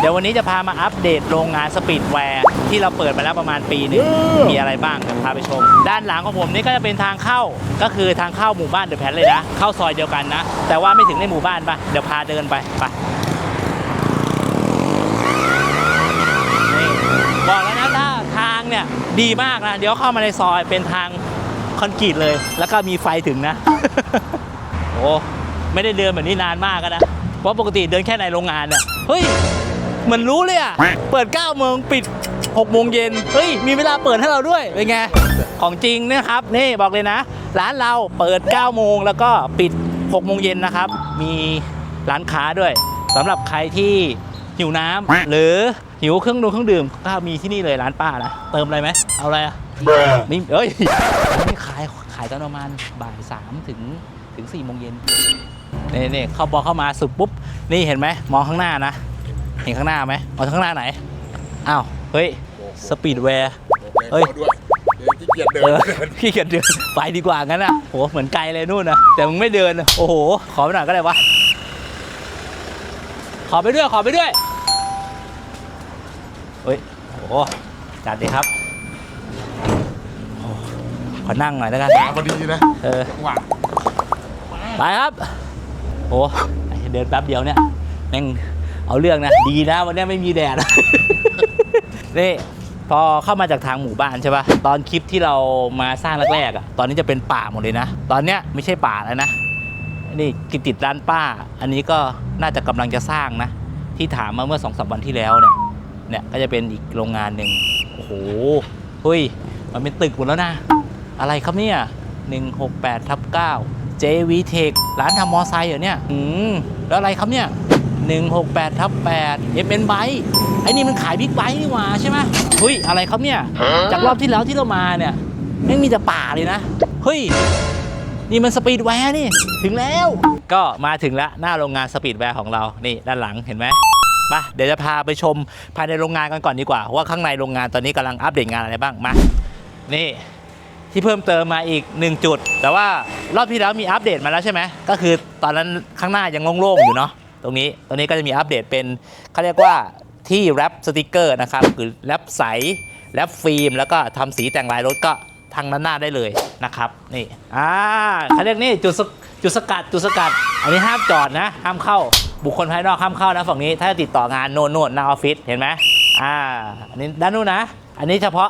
เดี๋ยววันนี้จะพามาอัปเดตโรงงานสปีดแวร์ที่เราเปิดมาแล้วประมาณปีหนึงมีอะไรบ้างเดี๋ยวพาไปชม ด้านหลังของผมนี่ก็จะเป็นทางเข้าก็คือทางเข้าหมู่บ้านเดอะแพนเลยนะ เข้าซอยเดียวกันนะ แต่ว่าไม่ถึงในหมู่บ้านปะเดี๋ยวพาเดินไปไปนี่บอกแล้วนะถ้าทางเนี่ยดีมากนะ เดี๋ยวเข้ามาในซอยเป็นทางคอนกรีตเลย แล้วก็มีไฟถึงนะ โอ้ไม่ได้เดินแบบนี้นานมากแล้วนะเพราะปกติเดินแค่ในโรงงานเนี่ยเฮ้ย เหมือนรู้เลยอะ เปิด9โมงปิด6โมงเย็นเฮ้ย มีเวลาเปิดให้เราด้วย เป็นไง ของจริงนะครับ นี่บอกเลยนะ ร้านเราเปิด9โมงแล้วก็ปิด6โมงเย็นนะครับ มีร้านค้าด้วยสำหรับใครที่หิวน้ำหรือหิวเครื่องดื่มเครื่องดื่มก็มีที่นี่เลยร้านป้านะ เติมอะไรไหมเอาอะไรอะนี่เอ้ยนี่ขายขายตอนประมาณบ่ายสามถึงถึงสี่โมงเย็นนี่นี่เข้าบอเข้ามาสุดปุ๊บ นี่เห็นไหมมองข้างหน้านะ เห็นข้างหน้าไหมมองข้างหน้าไหน อ้าว เฮ้ย สปีดแวร์ เฮ้ยขอด้วยเดี๋ยวขี้เกียจเดิเอนอพี่เกียจเดินไปดีกว่างั้นอะโหเหมือนไกลเลยนู่นนะแต่มึงไม่เดินอะโอ้โห ขอไปหน่อยก็ได้วะ ขอไปด้วย ขอไปด้วยเฮ้ยโอ้โหจัดดีครับโอ้ขอนั่งหน่อยแล้วกัน มาพอดีนะเออ จังหวะไปครับ โอ้เดินแป๊บเดียวเนี่ยแม่ง เอาเรื่องนะ ดีนะวันนี้ไม่มีแดด นี่พอเข้ามาจากทางหมู่บ้านใช่ปะตอนคลิปที่เรามาสร้างแรกๆอะตอนนี้จะเป็นป่าหมดเลยนะ ตอนเนี้ยไม่ใช่ป่าแล้วนะ นี่กิติดร้านป้า อันนี้ก็น่าจะกำลังจะสร้างนะ ที่ถามมาเมื่อสองสามวันที่แล้วเนี่ย เนี่ยก็จะเป็นอีกโรงงานหนึ่งโอ้โหเฮ้ย มันเป็นตึกหมดแล้วนะ อะไรครับเนี่ย168ทับ9 JV Tech ร้านทำมอไซค์เหรอเนี่ย อืม แล้วอะไรครับเนี่ย 168ทับ8 FN Bike ไอ้นี่มันขายบิ๊กไบค์นี่หว่าใช่ไหมเฮ้ย อะไรครับเนี่ย จากรอบที่แล้วที่เรามาเนี่ยไม่งมีแต่ป่าเลยนะ เฮ้ย นี่มันสปีดแวร์นี่ ถึงแล้ว ก็มาถึงแล้ว หน้าโรงงานสปีดแวร์ของเรา นี่ด้านหลังเห็นไหมมาเดี๋ยวจะพาไปชมภายในโรงงานกันก่อนดีกว่า ว่าข้างในโรงงานตอนนี้กำลังอัปเดตงานอะไรบ้างมา นี่ที่เพิ่มเติมมาอีก 1 จุด แต่ว่ารอบที่แล้วมีอัปเดตมาแล้วใช่ไหมก็คือตอนนั้นข้างหน้ายังโล่งๆอยู่เนาะ ตรงนี้ตรงนี้ก็จะมีอัปเดตเป็นเขาเรียกว่าที่แรปสติกเกอร์นะครับคือแรปใสแรปฟิล์มแล้วก็ทำสีแต่งลายรถก็ทางด้านหน้าได้เลยนะครับนี่อ่าเขาเรียกนี่จุดสกจุดสกัดจุดสกัด อันนี้ห้ามจอดนะห้ามเข้าบุคคลภายนอกห้ามเข้านะฝั่งนี้ ถ้าจะติดต่องานโน่นโน่นหน้าออฟฟิศเห็นไหมอ่าอันนี้ด้านนู้นนะ อันนี้เฉพาะ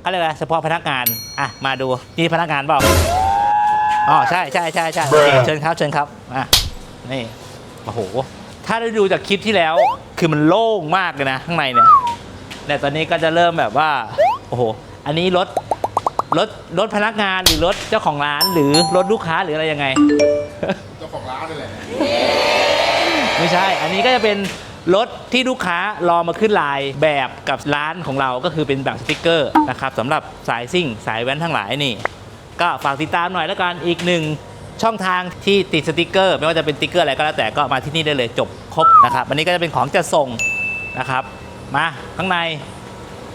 เขาเรียกอะไรเฉพาะพนักงานอะมาดูนี่พนักงานเปล่าอ๋อใช่ใช่ใช่ใช่เชิญครับเชิญครับอะนี่ โอ้โห ถ้าได้ดูจากคลิปที่แล้ว คือมันโล่งมากเลยนะ ข้างในเนี่ยแต่ตอนนี้ก็จะเริ่มแบบว่า โอ้โห อันนี้รถรถรถพนักงานหรือรถเจ้าของร้านหรือรถลูกค้าหรืออะไรยังไง เจ้าของร้านนี่แหละไม่ใช่ อันนี้ก็จะเป็นรถที่ลูกค้ารอมาขึ้นลายแบบกับร้านของเราก็คือเป็นแบบสติกเกอร์นะครับสำหรับสายซิ่ง สายแว้นทั้งหลายนี่ ก็ฝากติดตามหน่อยแล้วกันอีกหนึ่ง ช่องทางที่ติดสติกเกอร์ ไม่ว่าจะเป็นสติกเกอร์อะไรก็แล้วแต่ก็มาที่นี่ได้เลยจบครบนะครับอันนี้ก็จะเป็นของจะส่งนะครับ มาข้างใน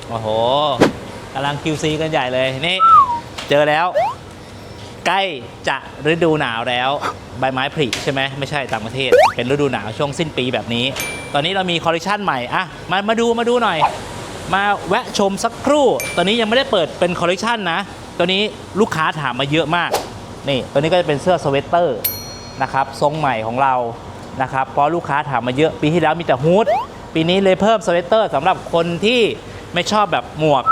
โอ้โหกำลัง QC กันใหญ่เลยนี่เจอแล้ว ใกล้จะฤดูหนาวแล้วใบไม้ผลิใช่ไหมไม่ใช่ต่างประเทศ เป็นฤดูหนาวช่วงสิ้นปีแบบนี้ ตอนนี้เรามีคอลเลคชันใหม่อะมามาดูมาดูหน่อย มาแวะชมสักครู่ ตอนนี้ยังไม่ได้เปิดเป็นคอลเลคชันนะตัวนี้ลูกค้าถามมาเยอะมาก นี่ตัวนี้ก็จะเป็นเสื้อสเวตเตอร์นะครับทรงใหม่ของเรานะครับเพราะลูกค้าถามมาเยอะปีที่แล้วมีแต่ฮูดปีนี้เลยเพิ่มสเวตเตอร์สำหรับคนที่ไม่ชอบแบบหมวก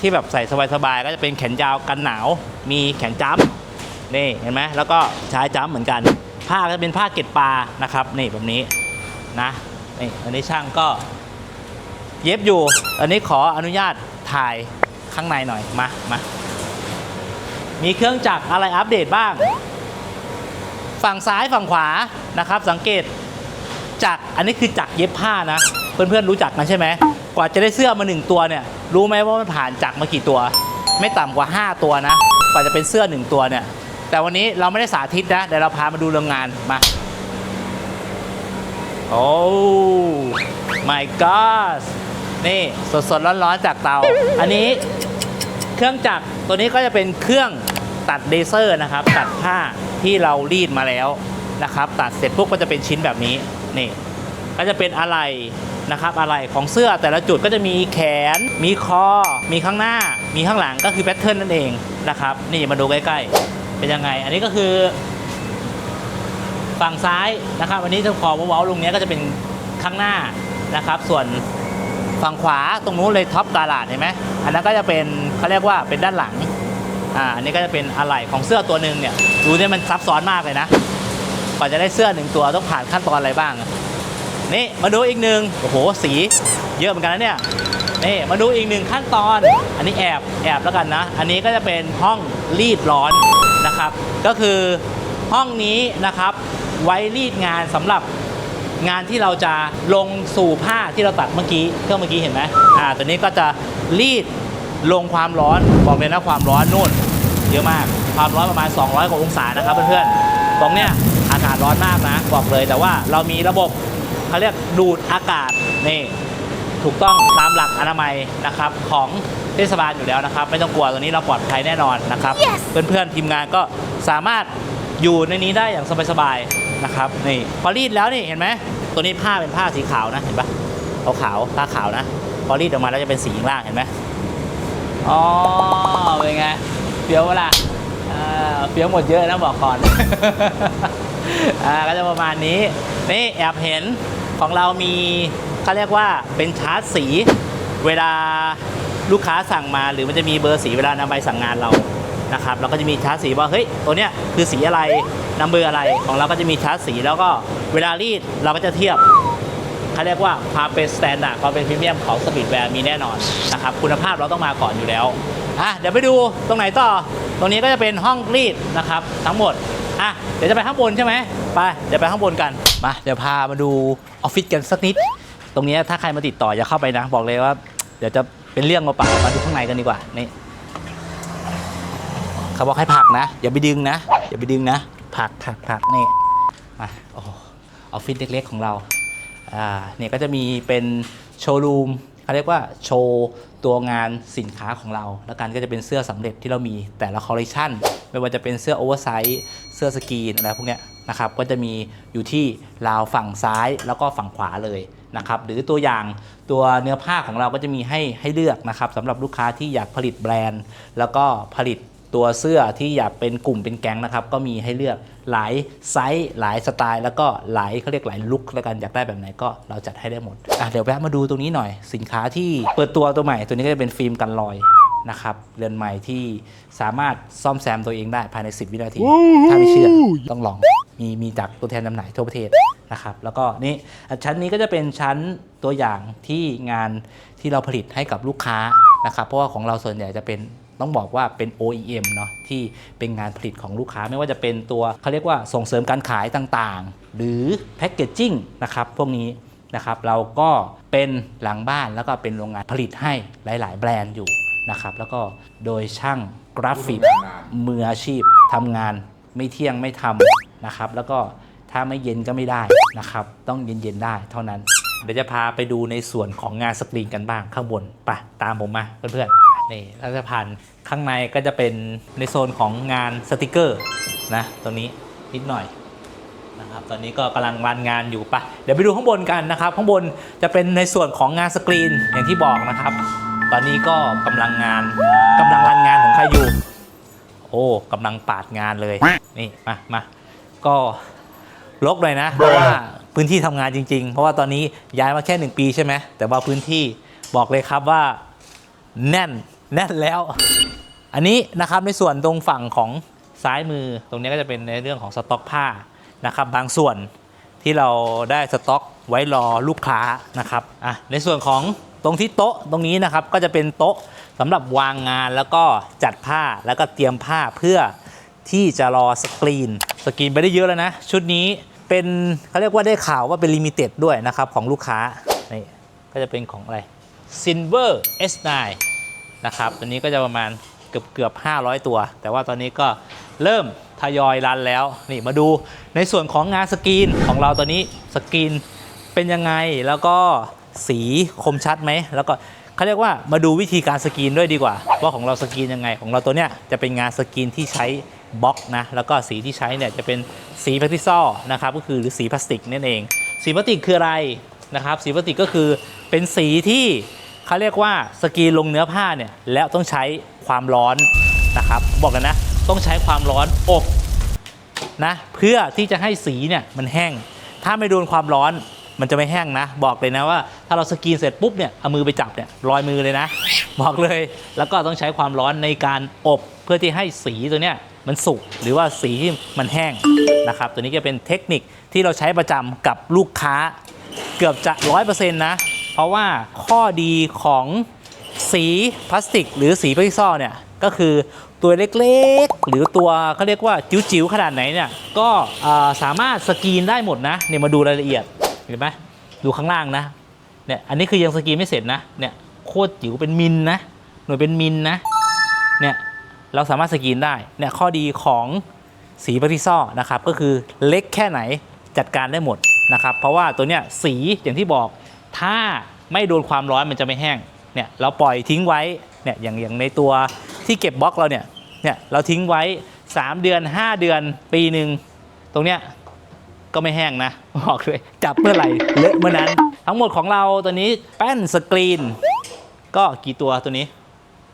ที่แบบใส่สบายๆก็จะเป็นแขนยาวกันหนาว มีแขนจ้ำนี่เห็นไหมแล้วก็ใช้จ้ำเหมือนกัน ผ้าก็จะเป็นผ้าเกล็ดปลานะครับนี่แบบนี้นะนี่อันนี้ช่างก็เย็บอยู่ อันนี้ขออนุญาตถ่ายข้างในหน่อยมามา มีเครื่องจักรอะไรอัปเดตบ้าง ฝั่งซ้ายฝั่งขวานะครับ สังเกตจักรอันนี้คือจักรเย็บผ้านะ เพื่อนๆรู้จักกันใช่ไหมกว่าจะได้เสื้อมาหนึ่งตัวเนี่ยรู้ไหมว่ามันผ่านจักรมากี่ตัว ไม่ต่ำกว่า 5 ตัวนะกว่าจะเป็นเสื้อหนึ่งตัวเนี่ยแต่วันนี้เราไม่ได้สาธิตนะเดี๋ยวเราพามาดูโรงงานมาโอ้ my god นี่สดๆร้อนๆจากเตา อันนี้เครื่องจักรตัวนี้ก็จะเป็นเครื่อง ตัดเลเซอร์นะครับ ตัดผ้าที่เรารีดมาแล้วนะครับ ตัดเสร็จปุ๊บก็จะเป็นชิ้นแบบนี้นี่ก็จะเป็นอะไรนะครับอะไรของเสื้อแต่ละจุดก็จะมีแขน มีคอ มีข้างหน้า มีข้างหลังก็คือแพทเทิร์นนั่นเองนะครับ นี่มาดูใกล้ๆ เป็นยังไง อันนี้ก็คือ ฝั่งซ้ายนะครับ อันนี้ถ้าคอเว้าๆลงเนี้ยก็จะเป็นข้างหน้านะครับ ส่วนฝั่งขวาตรงนู้นเลยท็อปกาลาดเห็นไหมอันนั้นก็จะเป็นเขาเรียกว่าเป็นด้านหลัง อ่าอันนี้ก็จะเป็นอะไหล่ของเสื้อตัวหนึ่งเนี่ยดูเนี่ยมันซับซ้อนมากเลยนะกว่าจะได้เสื้อหนึ่งตัวต้องผ่านขั้นตอนอะไรบ้างนี่มาดูอีกหนึ่งโอ้โหสีเยอะเหมือนกันนะเนี่ยนี่มาดูอีกหนึ่งขั้นตอน อันนี้แอบแอบแล้วกันนะ อันนี้ก็จะเป็นห้องรีดร้อนนะครับ ก็คือห้องนี้นะครับไว้รีดงานสำหรับงานที่เราจะลงสู่ผ้าที่เราตัดเมื่อกี้เครื่องเมื่อกี้เห็นไหมอ่าตัวนี้ก็จะรีด ลงความร้อนบอกเลยนะความร้อนนู่นเยอะมากความร้อนประมาณ 200 กว่าองศานะครับเพื่อนๆตรงเนี้ยอากาศร้อนมากนะบอกเลย แต่ว่าเรามีระบบเขาเรียกดูดอากาศนี่ถูกต้องตามหลักอนามัยนะครับของเทศบาลอยู่แล้วนะครับ ไม่ต้องกลัวตัวนี้เราปลอดภัยแน่นอนนะครับเพื่อนๆทีมงานก็สามารถอยู่ในนี้ได้อย่างสบายๆนะครับนี่พอรีดแล้วนี่เห็นไหมตัวนี้ผ้าเป็นผ้าสีขาวนะเห็นปะขาวขาวๆผ้าขาวนะ พอรีดออกมาแล้วจะเป็นสีข้างล่างเห็นไหม อ๋อเป็นไงเฟี้ยวเวลาเฟี้ยวหมดเยอะนะบอกก่อนอ่าก็จะประมาณนี้นี่แอบเห็นของเรามีเขาเรียกว่าเป็นชาร์ตสีเวลาลูกค้าสั่งมาหรือมันจะมีเบอร์สีเวลานำใบสั่งงานเรานะครับเราก็จะมีชาร์ตสีว่าเฮ้ยตัวเนี้ยคือสีอะไรนำเบอร์อะไรของเราก็จะมีชาร์ตสีแล้วก็เวลารีดเราก็จะเทียบ เขาเรียกว่าความเป็นสแตนดาร์ดความเป็นพรีเมียมของสปีดแวร์มีแน่นอนนะครับคุณภาพเราต้องมาก่อนอยู่แล้วอะเดี๋ยวไปดูตรงไหนต่อ ตรงนี้ก็จะเป็นห้องรีดนะครับ ทั้งหมดอะเดี๋ยวจะไปข้างบนใช่ไหมไปเดี๋ยวไปข้างบนกันมาเดี๋ยวพามาดูออฟฟิศกันสักนิด ตรงนี้ถ้าใครมาติดต่ออย่าเข้าไปนะ บอกเลยว่า เดี๋ยวจะเป็นเรื่องมาเปล่ามาดูข้างในกันดีกว่านี่เขาบอกให้ผลักนะ อย่าไปดึงนะอย่าไปดึงนะผลักผลักผลักนี่มาโอ้ออฟฟิศเล็กๆของเรา อ่าเนี่ยก็จะมีเป็นโชว์รูมเขาเรียกว่าโชว์ตัวงานสินค้าของเรา แล้วกันก็จะเป็นเสื้อสำเร็จที่เรามีแต่ละคอลเลคชันไม่ว่าจะเป็นเสื้อโอเวอร์ไซส์เสื้อสกรีนอะไรพวกเนี้ยนะครับก็จะมีอยู่ที่ราวฝั่งซ้ายแล้วก็ฝั่งขวาเลยนะครับหรือตัวอย่างตัวเนื้อผ้าของเราก็จะมีให้ให้เลือกนะครับสำหรับลูกค้าที่อยากผลิตแบรนด์ แล้วก็ผลิต ตัวเสื้อที่อยากเป็นกลุ่มเป็นแก๊งนะครับ ก็มีให้เลือกหลายไซส์หลายสไตล์ แล้วก็หลายเขาเรียกหลายลุคแล้วกันอยากได้แบบไหนก็เราจัดให้ได้หมดอะเดี๋ยวแวะมาดูตรงนี้หน่อย สินค้าที่เปิดตัวตัวใหม่ ตัวนี้ก็จะเป็นฟิล์มกันรอยนะครับเรือนใหม่ที่สามารถซ่อมแซมตัวเองได้ภายใน 10 วินาที ถ้าไม่เชื่อต้องลองมีมีจากตัวแทนจำหน่ายทั่วประเทศนะครับแล้วก็นี่ชั้นนี้ก็จะเป็นชั้นตัวอย่างที่งานที่เราผลิตให้กับลูกค้านะครับเพราะว่าของเราส่วนใหญ่จะเป็น ต้องบอกว่าเป็น OEM เนาะที่เป็นงานผลิตของลูกค้าไม่ว่าจะเป็นตัวเขาเรียกว่าส่งเสริมการขายต่างๆ หรือแพ c เกจจิ้งนะครับพวกนี้นะครับเราก็เป็นหลังบ้านแล้วก็เป็นโรงงานผลิตให้หลาย ๆ แบรนด์อยู่นะครับแล้วก็โดยช่างกราฟิกมืออาชีพทำงานไม่เที่ยงไม่ทำนะครับแล้วก็ถ้าไม่เย็นก็ไม่ได้นะครับต้องเย็นๆได้เท่านั้นเดี๋ยวจะพาไปดูในส่วนของงานสกรีนกันบ้างข้างบนไปตามผมมาเพื่อนๆ นี่เราจะผ่านข้างในก็จะเป็นในโซนของงานสติกเกอร์นะตรงนี้นิดหน่อยนะครับตอนนี้ก็กำลังรันงานอยู่ปะเดี๋ยวไปดูข้างบนกันนะครับ ข้างบนจะเป็นในส่วนของงานสกรีนอย่างที่บอกนะครับ ตอนนี้ก็กำลังงานกำลังรันงานของใครอยู่ โอ้กำลังปาดงานเลยนี่มามาก็ลกเลยนะ เพราะว่าพื้นที่ทำงานจริง ๆ เพราะว่าตอนนี้ย้ายมาแค่หนึ่งปีใช่ไหมแต่ว่าพื้นที่บอกเลยครับว่าแน่น แน่นแล้ว อันนี้นะครับในส่วนตรงฝั่งของซ้ายมือตรงนี้ก็จะเป็นในเรื่องของสต็อกผ้านะครับ บางส่วนที่เราได้สต็อกไว้รอลูกค้านะครับอะในส่วนของตรงที่โต๊ะตรงนี้นะครับก็จะเป็นโต๊ะสำหรับวางงานแล้วก็จัดผ้าแล้วก็เตรียมผ้าเพื่อที่จะรอสกรีน สกรีนไปได้เยอะแล้วนะ ชุดนี้เป็นเขาเรียกว่าได้ข่าวว่าเป็นลิมิเต็ดด้วยนะครับของลูกค้านี่ก็จะเป็นของอะไร Silver S9 นะครับตัวนี้ก็จะประมาณเกือบเกือบ500 ตัว แต่ว่าตอนนี้ก็เริ่มทยอยรันแล้วนี่มาดูในส่วนของงานสกรีนของเราตัวนี้สกรีนเป็นยังไงแล้วก็สีคมชัดไหมแล้วก็เขาเรียกว่ามาดูวิธีการสกรีนด้วยดีกว่า ว่าของเราสกรีนยังไง ของเราตัวเนี้ยจะเป็นงานสกรีนที่ใช้บล็อกนะแล้วก็สีที่ใช้เนี่ยจะเป็นสีพลาสติซอนะครับก็คือหรือสีพลาสติกนั่นเอง สีพลาสติกคืออะไรนะครับ สีพลาสติกก็คือเป็นสีที่ เขาเรียกว่าสกรีนลงเนื้อผ้าเนี่ยแล้วต้องใช้ความร้อนนะครับ บอกกันนะ ต้องใช้ความร้อนอบนะเพื่อที่จะให้สีเนี่ยมันแห้ง ถ้าไม่โดนความร้อนมันจะไม่แห้งนะ บอกเลยนะว่า ถ้าเราสกรีนเสร็จปุ๊บเนี่ยเอามือไปจับเนี่ยรอยมือเลยนะ บอกเลยแล้วก็ต้องใช้ความร้อนในการอบเพื่อที่ให้สีตัวเนี้ยมันสุกหรือว่าสีที่มันแห้งนะครับ ตัวนี้ก็เป็นเทคนิคที่เราใช้ประจำกับลูกค้าเกือบจะร้อยเปอร์เซ็นต์นะ เพราะว่าข้อดีของสีพลาสติก หรือสีพลาสติกซ่อเนี่ยก็คือตัวเล็กๆ หรือตัวเขาเรียกว่าจิ๋วๆขนาดไหนเนี่ยก็สามารถสกรีนได้หมดนะเนี่ยมาดูรายละเอียดเห็นไหมดูข้างล่างนะเนี่ยอันนี้คือยังสกรีนไม่เสร็จนะเนี่ยโคตรจิ๋วเป็นมิลนะหน่วยเป็นมิลนะเนี่ยเราสามารถสกรีนได้เนี่ยข้อดีของสีพลาสติกซ่อนะครับก็คือเล็กแค่ไหนจัดการได้หมดนะครับเพราะว่าตัวเนี้ยสีอย่างที่บอก ถ้าไม่โดนความร้อนมันจะไม่แห้งเนี่ยเราปล่อยทิ้งไว้เนี่ยอย่างอย่างในตัวที่เก็บบล็อกเราเนี่ยเนี่ยเราทิ้งไว้ 3 เดือน 5 เดือนปีหนึ่งตรงเนี้ยก็ไม่แห้งนะบอกเลยจับเมื่อไหร่เลอะเมื่อนั้น ทั้งหมดของเราตัวนี้แป้นสกรีน ก็กี่ตัวตัวนี้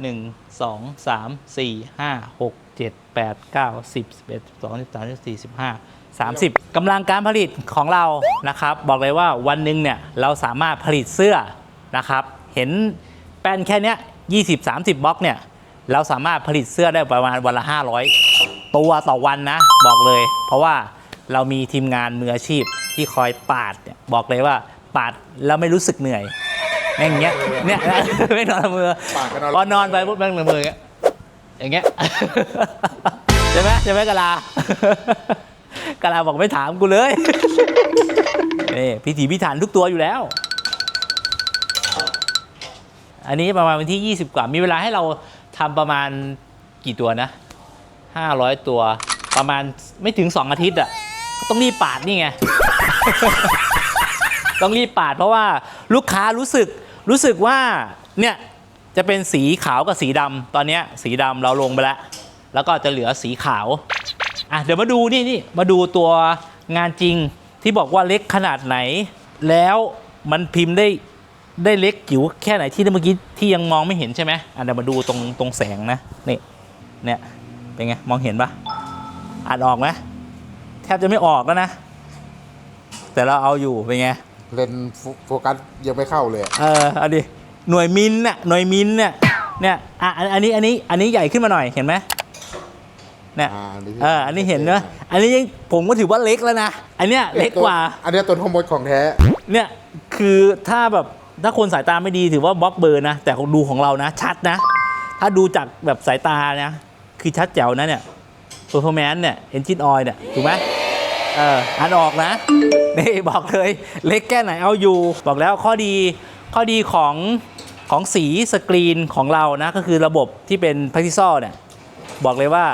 1 2 3 4 5 6 7 8 9 10 11 12 13 14 15 30กำลังการผลิตของเรานะครับ บอกเลยว่าวันหนึ่งเนี่ยเราสามารถผลิตเสื้อนะครับ เห็นแป้นแค่เนี้ย20 30บล็อกเนี่ยเราสามารถผลิตเสื้อได้ประมาณวันละ 500 ตัวต่อวันนะ บอกเลย เพราะว่าเรามีทีมงานมืออาชีพที่คอยปาดเนี่ยบอกเลยว่าปาดแล้วไม่รู้สึกเหนื่อยอย่างเงี้ยเนี่ยไม่นอนละมือปาดกันเอาพอนอนไปปุ๊บแม่งละมืออย่างเงี้ยอย่างเงี้ยใช่ไหมใช่ไหมกะลา กะลาบอกไม่ถามกูเลยนี่พิถีพิถันทุกตัวอยู่แล้ว อันนี้ประมาณวันที่ 20 กว่า มีเวลาให้เราทำประมาณกี่ตัวนะ 500 ตัวประมาณไม่ถึง 2 อาทิตย์อะต้องรีบปาดนี่ไง ต้องรีบปาดเพราะว่าลูกค้ารู้สึกรู้สึกว่าเนี่ยจะเป็นสีขาวกับสีดำตอนเนี้ยสีดำเราลงไปแล้ว แล้วก็จะเหลือสีขาว อะเดี๋ยวมาดูนี่นี่มาดูตัวงานจริงที่บอกว่าเล็กขนาดไหน แล้วมันพิมพ์ได้ได้เล็กจิ๋วแค่ไหนที่เมื่อกี้ที่ยังมองไม่เห็นใช่ไหมอะเดี๋ยวมาดูตรงตรงแสงนะนี่เนี่ยเป็นไงมองเห็นปะอ่านออกไหมแทบจะไม่ออกแล้วนะ แต่เราเอาอยู่เป็นไงเลนส์โฟกัสยังไม่เข้าเลยอะเออเอาดิหน่วยมิลน่ะหน่วยมิลเนี่ยเนี่ยอะอันอันนี้อันนี้อันนี้ใหญ่ขึ้นมาหน่อยเห็นไหม เนี่ยอ่าที่เอออันนี้เห็นเนอะอันนี้ยังผมก็ถือว่าเล็กแล้วนะอันเนี้ยเล็กกว่าอันเนี้ยตัวทั้งหมดของแท้ เนี่ยคือถ้าแบบถ้าคนสายตาไม่ดีถือว่าบล็อกเบอร์นะ แต่ของดูของเรานะชัดนะ ถ้าดูจากแบบสายตานะคือชัดแจ๋วนะเนี่ย performance เนี่ย engine oil เนี่ยถูกไหมเอออ่านออกนะ นี่บอกเลยเล็กแค่ไหนเอาอยู่ บอกแล้วข้อดีข้อดีของของสีสกรีนของเรานะ ก็คือระบบที่เป็นพ a ทิซอเนี่ย บอกเลยว่า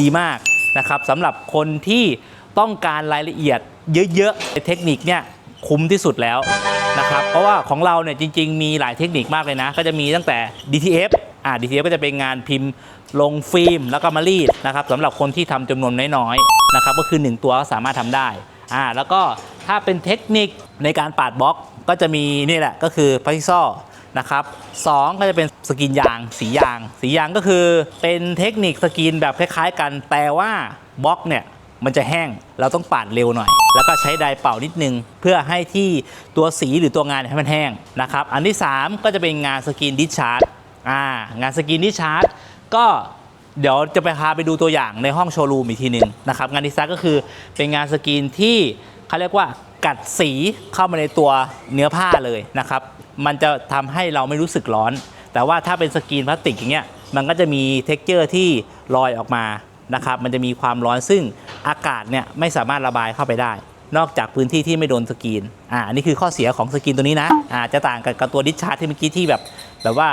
ดีมากนะครับสำหรับคนที่ต้องการรายละเอียดเยอะๆเทคนิคเนี่ยคุ้มที่สุดแล้วนะครับเพราะว่าของเราเนี่ยจริง ๆ มีหลายเทคนิคมากเลยนะ ก็จะมีตั้งแต่ DTF อ่า DTF ก็จะเป็นงานพิมพ์ลงฟิล์มแล้วก็มารีดนะครับสำหรับคนที่ทำจำนวนน้อยๆนะครับก็คือ 1 ตัวก็สามารถทำได้อ่าแล้วก็ถ้าเป็นเทคนิคในการปาดบล็อกก็จะมีนี่แหละก็คือพาริซอ นะครับสองก็จะเป็นสกรีนยางสียาง สียางก็คือเป็นเทคนิคสกรีนแบบคล้ายๆกัน แต่ว่าบล็อกเนี่ยมันจะแห้งเราต้องปาดเร็วหน่อย แล้วก็ใช้ไดร์เป่านิดนึง เพื่อให้ที่ตัวสีหรือตัวงานให้มันแห้งนะครับอันที่ 3 ก็จะเป็นงานสกรีนดิชาร์ดอ่างานสกรีนดิชาร์ดก็เดี๋ยวจะไปพาไปดูตัวอย่างในห้องโชว์รูมอีกทีหนึ่งนะครับงานดิชาร์ดก็คือเป็นงานสกรีนที่เขาเรียกว่ากัดสีเข้ามาในตัวเนื้อผ้าเลยนะครับ มันจะทำให้เราไม่รู้สึกร้อน แต่ว่าถ้าเป็นสกรีนพลาสติกอย่างเงี้ยมันก็จะมีเท็กเจอร์ที่ลอยออกมานะครับมันจะมีความร้อนซึ่งอากาศเนี่ยไม่สามารถระบายเข้าไปได้ นอกจากพื้นที่ที่ไม่โดนสกรีนอ่านนี้คือข้อเสียของสกรีนตัวนี้นะอ่าจะต่างกับกับตัวดิชชาร์ที่เมื่อกี้ที่แบบแบบว่า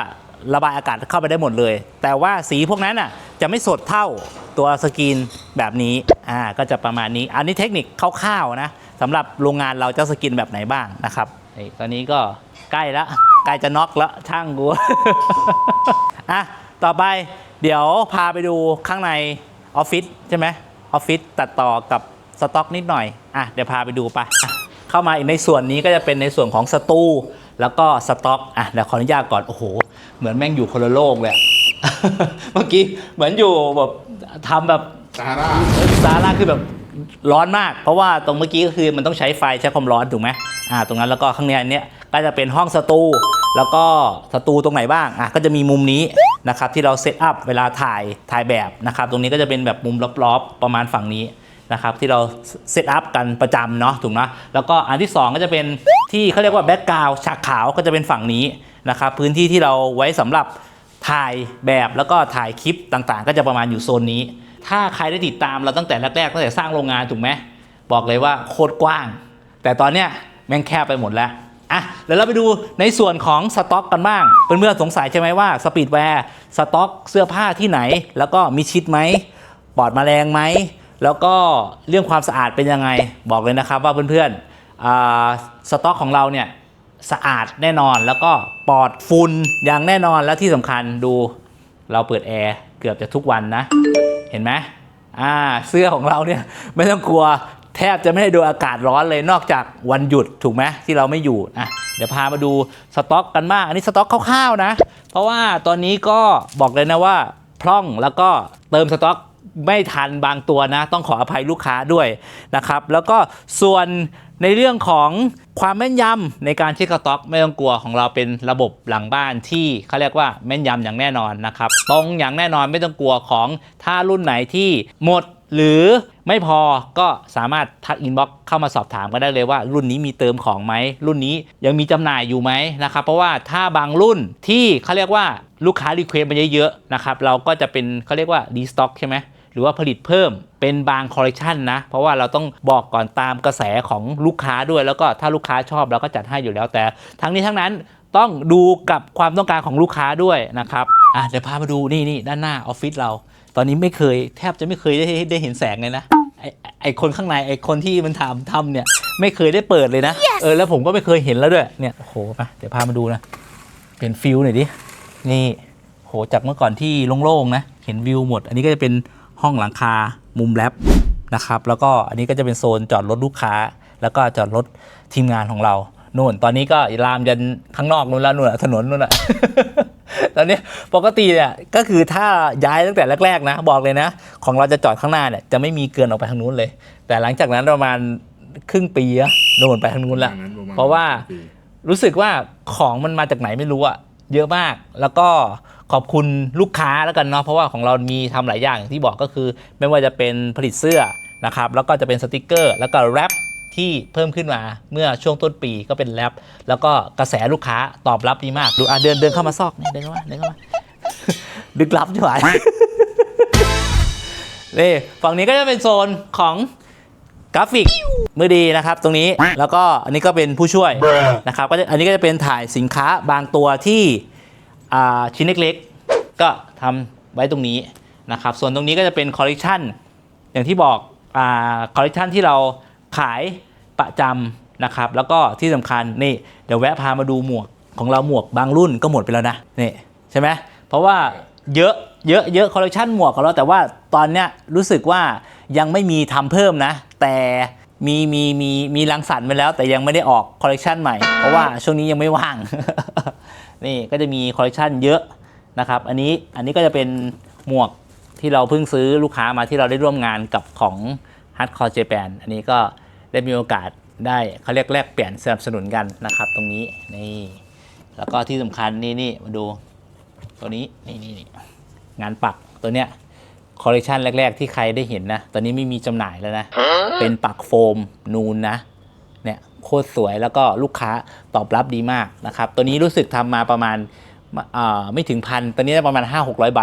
ระบายอากาศเข้าไปได้หมดเลย แต่ว่าสีพวกนั้นอะจะไม่สดเท่าตัวสกรีนแบบนี้อ่าก็จะประมาณนี้ อันนี้เทคนิคคร่าวๆนะสำหรับโรงงานเราจะสกรีนแบบไหนบ้างนะครับตอนนี้ก็ ใกล้แล้วใกล้จะน็อกแล้วช่างกูอะต่อไปเดี๋ยวพาไปดูข้างในออฟฟิศใช่ไหมออฟฟิศตัดต่อกับสต็อกนิดหน่อยอะเดี๋ยวพาไปดูไปอะเข้ามาอีกในส่วนนี้ก็จะเป็นในส่วนของสตูแล้วก็สต็อกอะเดี๋ยวขออนุญาตก่อนโอ้โห เหมือนแม่งอยู่คนละโลกเลยอะเมื่อกี้เหมือนอยู่แบบทำแบบซาร่าซาร่าคือแบบ ร้อนมาก เพราะว่าตรงเมื่อกี้ก็คือมันต้องใช้ไฟใช้ความร้อนถูกไหมอ่าตรงนั้นแล้วก็ข้างในเนี้ยก็จะเป็นห้องสตูแล้วก็สตูตรงไหนบ้างอะก็จะมีมุมนี้นะครับที่เราเซตอัพเวลาถ่ายถ่ายแบบนะครับตรงนี้ก็จะเป็นแบบมุมรอบๆประมาณฝั่งนี้นะครับที่เราเซตอัพกันประจำเนาะถูกไหมแล้วก็อันที่ 2 ก็จะเป็นที่เขาเรียกว่าแบ็กกราวฉากขาวก็จะเป็นฝั่งนี้นะครับพื้นที่ที่เราไว้สำหรับถ่ายแบบแล้วก็ถ่ายคลิปต่างๆ ก็จะประมาณอยู่โซนนี้ ถ้าใครได้ติดตามเราตั้งแต่แรกๆตั้งแต่สร้างโรงงานถูกไหมบอกเลยว่าโคตรกว้าง แต่ตอนเนี้ยแม่งแคบไปหมดแล้วอะเดี๋ยวเราไปดูในส่วนของสต็อกกันบ้างเพื่อนๆสงสัยใช่ไหมว่าสปีดแวร์สต็อกเสื้อผ้าที่ไหน แล้วก็มีชิดไหมปลอดแมลงไหมแล้วก็เรื่องความสะอาดเป็นยังไงบอกเลยนะครับว่าเพื่อนๆสต็อกของเราเนี่ยสะอาดแน่นอนแล้วก็ปลอดฝุ่นอย่างแน่นอนแล้วที่สำคัญดูเราเปิดแอร์เกือบจะทุกวันนะ เห็นไหมอ่าเสื้อของเราเนี่ยไม่ต้องกลัวแทบจะไม่ได้โดนอากาศร้อนเลยนอกจากวันหยุดถูกไหมที่เราไม่อยู่อะเดี๋ยวพามาดูสต็อกกันบ้างอันนี้สต็อกคร่าวๆนะ เพราะว่าตอนนี้ก็บอกเลยนะว่าพร่องแล้วก็เติมสต็อกไม่ทันบางตัวนะ ต้องขออภัยลูกค้าด้วยนะครับ แล้วก็ส่วน ในเรื่องของความแม่นยำในการเช็คสต็อกไม่ต้องกลัวของเราเป็นระบบหลังบ้านที่เขาเรียกว่าแม่นยำอย่างแน่นอนนะครับตรงอย่างแน่นอนไม่ต้องกลัวของถ้ารุ่นไหนที่หมดหรือไม่พอก็สามารถทักอินบ็อกเข้ามาสอบถามกันได้เลยว่า รุ่นนี้มีเติมของไหม รุ่นนี้ยังมีจำหน่ายอยู่ไหมนะครับเพราะว่าถ้าบางรุ่นที่เขาเรียกว่าลูกค้ารีเควสต์มาเยอะๆนะครับเราก็จะเป็นเขาเรียกว่าดีสต็อกใช่ไหม หรือว่าผลิตเพิ่มเป็นบางคอลเลคชันนะ เพราะว่าเราต้องบอกก่อนตามกระแสของลูกค้าด้วย แล้วก็ถ้าลูกค้าชอบเราก็จัดให้อยู่แล้วแต่ ทั้งนี้ทั้งนั้นต้องดูกับความต้องการของลูกค้าด้วยนะครับอะเดี๋ยวพามาดูนี่นี่ด้านหน้าออฟฟิศเรา ตอนนี้ไม่เคยแทบจะไม่เคยได้ได้เห็นแสงเลยนะไอไอ้ไอคนข้างในไอคนที่มันทำทำเนี่ยไม่เคยได้เปิดเลยนะเออแล้วผมก็ไม่เคยเห็นแล้วด้วยเนี่ยโอ้โหมาเดี๋ยวพามาดูนะเป็นฟิลหน่อยดินี่โหจากเมื่อก่อนที่โล่งๆนะเห็นวิวหมด อันนี้ก็จะเป็น ห้องหลังคามุมแลบนะครับแล้วก็อันนี้ก็จะเป็นโซนจอดรถลูกค้า แล้วก็จอดรถทีมงานของเรานู่น ตอนนี้ก็ลามยันข้างนอกนู่นแล้วนู่นอะถนนนู่นอะตอนนี้ปกติเนี่ยก็คือถ้าย้ายตั้งแต่แรกๆนะ บอกเลยนะ ของเราจะจอดข้างหน้าเนี่ยจะไม่มีเกินออกไปทางนู้นเลย แต่หลังจากนั้นประมาณครึ่งปีอะโดนไปทางนู้นละเพราะว่ารู้สึกว่าของมันมาจากไหนไม่รู้อะเยอะมากแล้วก็ ขอบคุณลูกค้าแล้วกันเนาะเพราะว่าของเรามีทำหลายอย่างอย่างที่บอกก็คือ ไม่ว่าจะเป็นผลิตเสื้อนะครับแล้วก็จะเป็นสติกเกอร์ แล้วก็แรปที่เพิ่มขึ้นมาเมื่อช่วงต้นปีก็เป็นแรปแล้วก็กระแสลูกค้าตอบรับดีมากดูอะเดินเดินเข้ามาซอกนี่เดินเข้ามาเดินเข้ามาดึกลับใช่ไหมนี่ฝั่งนี้ก็จะเป็นโซนของกราฟิกมือดีนะครับตรงนี้แล้วก็อันนี้ก็เป็นผู้ช่วยนะครับก็จะอันนี้ก็จะเป็นถ่ายสินค้าบางตัวที่ ชิ้นเล็กๆ ก็ทำไว้ตรงนี้นะครับ ส่วนตรงนี้ก็จะเป็นคอลเลกชันอย่างที่บอกคอลเลกชันที่เราขายประจำนะครับ แล้วก็ที่สำคัญนี่เดี๋ยวแวะพามาดูหมวกของเราหมวกบางรุ่นก็หมดไปแล้วนะนี่ใช่ไหมเพราะว่าเยอะเยอะเยอะคอลเลกชันหมวกของเราแต่ว่าตอนเนี้ยรู้สึกว่ายังไม่มีทำเพิ่มนะ แต่มีมีมีมีรังสรรค์ไปแล้ว แต่ยังไม่ได้ออกคอลเลกชันใหม่ เพราะว่าช่วงนี้ยังไม่ว่าง นี่ก็จะมีคอลเลกชันเยอะนะครับ อันนี้อันนี้ก็จะเป็นหมวกที่เราเพิ่งซื้อลูกค้ามาที่เราได้ร่วมงานกับของ Hardcore Japan อันนี้ก็ได้มีโอกาสได้เขาเรียกแลกเปลี่ยนสนับสนุนกันนะครับ ตรงนี้นี่แล้วก็ที่สำคัญนี่นี่มาดูตัวนี้นี่นี่งานปักตัวเนี้ยคอลเลกชันแรก ๆ ที่ใครได้เห็นนะ ตอนนี้ไม่มีจำหน่ายแล้วนะ เป็นปักโฟมนูนนะ โคตรสวยแล้วก็ลูกค้าตอบรับดีมากนะครับ ตัวนี้รู้สึกทำมาประมาณอ่าไม่ถึงพันตอนนี้ได้ประมาณ 5 6 0 0 ใบ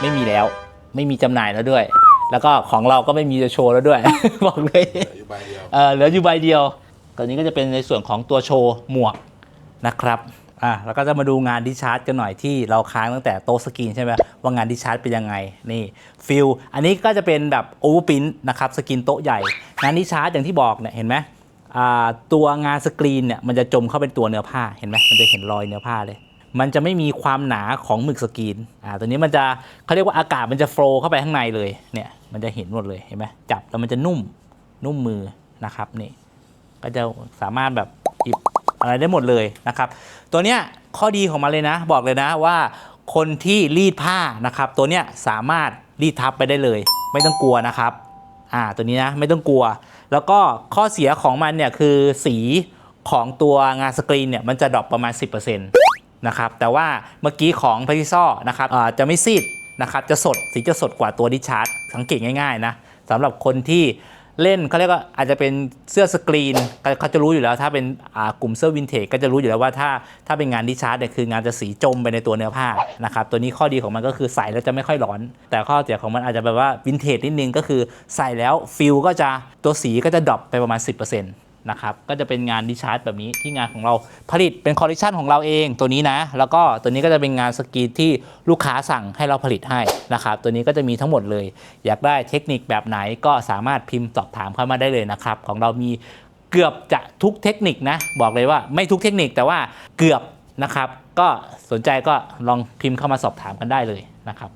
ไม่มีแล้วไม่มีจำหน่ายแล้วด้วย แล้วก็ของเราก็ไม่มีจะโชว์แล้วด้วย บอกเลยอยู่ใบเดียวเออเหลืออยู่ใบเดียวตอนนี้ก็จะเป็นในส่วนของตัวโชว์หมวกนะครับอะแล้วก็จะมาดูงานดิชาร์จกันหน่อยที่เราค้างตั้งแต่โต๊ะสกรีนใช่ไหมว่างานดิชาร์จเป็นยังไงนี่ฟิลอันนี้ก็จะเป็นแบบโอเวอร์พินนะครับสกรีนโต๊ะใหญ่ งานดิชาร์จอย่างที่บอกเนี่ยเห็นไหมอ่า ตัวงานสกรีนเนี่ยมันจะจมเข้าเป็นตัวเนื้อผ้าเห็นไหมมันจะเห็นรอยเนื้อผ้าเลย มันจะไม่มีความหนาของหมึกสกรีนอ่าตัวนี้มันจะเขาเรียกว่าอากาศมันจะโฟล์เข้าไปข้างในเลยเนี่ยมันจะเห็นหมดเลยเห็นไหมจับแล้วมันจะนุ่มนุ่มมือนะครับนี่ก็จะสามารถแบบหยิบอะไรได้หมดเลยนะครับ ตัวเนี้ยข้อดีของมันเลยนะ บอกเลยนะว่าคนที่รีดผ้านะครับ ตัวเนี้ยสามารถรีดทับไปได้เลย ไม่ต้องกลัวนะครับอ่าตัวนี้นะไม่ต้องกลัว แล้วก็ข้อเสียของมันเนี่ยคือสีของตัวงานสกรีนเนี่ยมันจะดรอปประมาณ 10%นะครับแต่ว่าเมื่อกี้ของพาริซอนะครับอ่าจะไม่ซีดนะครับจะสดสีจะสดกว่าตัวดิชาร์ดสังเกตง่ายๆนะสำหรับคนที่ เล่นเขาเรียกว่าอาจจะเป็นเสื้อสกรีนเขาจะรู้อยู่แล้ว ถ้าเป็นกลุ่มเสื้อวินเทจก็จะรู้อยู่แล้วว่าถ้าถ้าเป็นงานดิชาร์ดเนี่ยคืองานจะสีจมไปในตัวเนื้อผ้านะครับตัวนี้ข้อดีของมันก็คือใส่แล้วจะไม่ค่อยร้อน แต่ข้อเสียของมันอาจจะแบบว่าวินเทจนิดนึงก็คือใส่แล้วฟิลก็จะตัวสีก็จะดรอปไปประมาณ 10%น นะครับก็จะเป็นงานดิชาร์ดแบบนี้ที่งานของเราผลิตเป็นคอลเลคชันของเราเองตัวนี้นะ แล้วก็ตัวนี้ก็จะเป็นงานสกรีนที่ลูกค้าสั่งให้เราผลิตให้นะครับตัวนี้ก็จะมีทั้งหมดเลย อยากได้เทคนิคแบบไหนก็สามารถพิมพ์สอบถามเข้ามาได้เลยนะครับ ของเรามีเกือบจะทุกเทคนิคนะ บอกเลยว่าไม่ทุกเทคนิคแต่ว่าเกือบนะครับ ก็สนใจก็ลองพิมพ์เข้ามาสอบถามกันได้เลยนะครับ